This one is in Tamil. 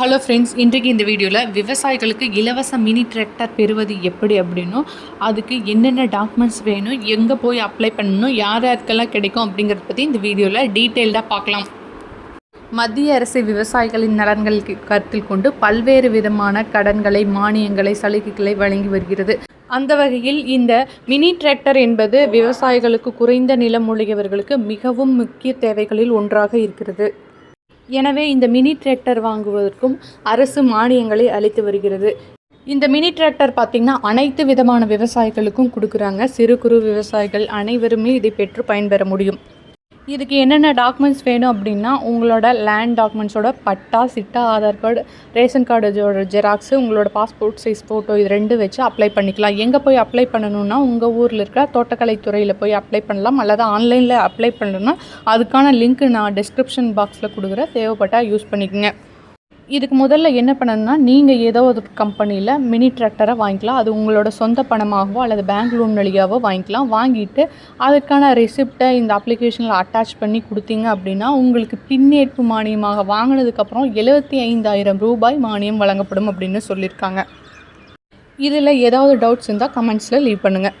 ஹலோ ஃப்ரெண்ட்ஸ் இன்றைக்கு இந்த வீடியோவில் விவசாயிகளுக்கு இலவச மினி டிராக்டர் பெறுவது எப்படி அப்படின்னும் அதுக்கு என்னென்ன டாக்குமெண்ட்ஸ் வேணும் எங்கே போய் அப்ளை பண்ணணும் யார் யாருக்கெல்லாம் கிடைக்கும் அப்படிங்கிறத பற்றி இந்த வீடியோவில் டீட்டெயில்டாக பார்க்கலாம். மத்திய அரசு விவசாயிகளின் நலன்களுக்கு கருத்தில் கொண்டு பல்வேறு விதமான கடன்களை மானியங்களை சலுகைகளை வழங்கி வருகிறது. அந்த வகையில் இந்த மினி டிராக்டர் என்பது விவசாயிகளுக்கு குறைந்த நிலம் உடையவர்களுக்கு மிகவும் முக்கிய தேவைகளில் ஒன்றாக இருக்கிறது. எனவே இந்த மினி டிராக்டர் வாங்குவதற்கும் அரசு மானியங்களை அளித்து வருகிறது. இந்த மினி டிராக்டர் பார்த்திங்கன்னா அனைத்து விதமான விவசாயிகளுக்கும் கொடுக்குறாங்க. சிறு குறு விவசாயிகள் அனைவருமே இதை பெற்று பயன்பெற முடியும். இதுக்கு என்னென்ன டாக்குமெண்ட்ஸ் வேணும் அப்படின்னா உங்களோட லேண்ட் டாக்குமெண்ட்ஸோட பட்டா சிட்டா ஆதார் கார்டு ரேஷன் கார்டோட ஜெராக்ஸு உங்களோட பாஸ்போர்ட் சைஸ் ஃபோட்டோ இது ரெண்டு வச்சு அப்ளை பண்ணிக்கலாம். எங்கே போய் அப்ளை பண்ணணும்னா உங்கள் ஊரில் இருக்கிற தோட்டக்கலைத்துறையில் போய் அப்ளை பண்ணலாம். அல்லது ஆன்லைனில் அப்ளை பண்ணணும்னா அதுக்கான லிங்க் நான் டிஸ்கிரிப்ஷன் பாக்ஸில் கொடுக்குறேன். தேவைப்பட்டால் யூஸ் பண்ணிக்கோங்க. இதுக்கு முதல்ல என்ன பண்ணணும்னா நீங்கள் ஏதோ ஒரு கம்பெனியில் மினி டிராக்டரை வாங்கிக்கலாம். அது உங்களோட சொந்த பணமாகவோ அல்லது பேங்க் லோன் வழியாகவோ வாங்கிக்கலாம். வாங்கிட்டு அதுக்கான ரெசிப்டை இந்த அப்ளிகேஷனில் அட்டாச் பண்ணி கொடுத்தீங்க அப்படின்னா உங்களுக்கு பின்னேற்பு மானியமாக வாங்கினதுக்கப்புறம் எழுபத்தி ஐந்தாயிரம் ரூபாய் மானியம் வழங்கப்படும் அப்படின்னு சொல்லியிருக்காங்க. இதில் ஏதாவது டவுட்ஸ் இருந்தால் கமெண்ட்ஸில் லீவ் பண்ணுங்கள்